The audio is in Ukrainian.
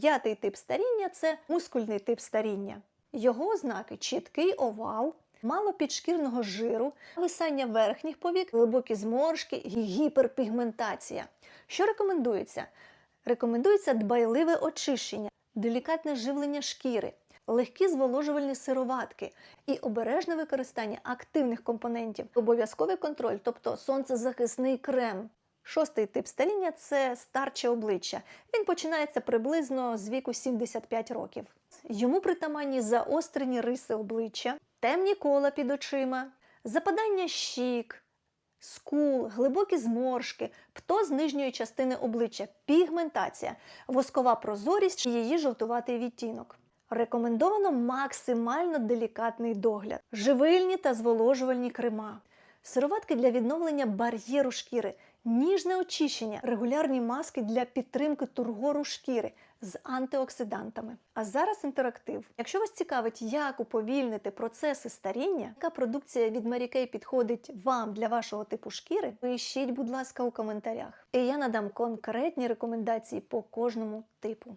П'ятий тип старіння це мускульний тип старіння. Його ознаки чіткий овал, мало підшкірного жиру, висання верхніх повік, глибокі зморшки і гіперпігментація. Що рекомендується? Рекомендується дбайливе очищення, делікатне живлення шкіри, легкі зволожувальні сироватки і обережне використання активних компонентів, обов'язковий контроль, тобто сонцезахисний крем. Шостий тип старіння це старче обличчя. Він починається приблизно з віку 75 років. Йому притаманні заострені риси обличчя, темні кола під очима, западання щік, скул, глибокі зморшки, птоз нижньої частини обличчя, пігментація, воскова прозорість і її жовтуватий відтінок. Рекомендовано максимально делікатний догляд, живильні та зволожувальні крема, сироватки для відновлення бар'єру шкіри, ніжне очищення, регулярні маски для підтримки тургору шкіри з антиоксидантами. А зараз інтерактив. Якщо вас цікавить, як уповільнити процеси старіння, яка продукція від Mary Kay підходить вам для вашого типу шкіри, пишіть, будь ласка, у коментарях. І я надам конкретні рекомендації по кожному типу.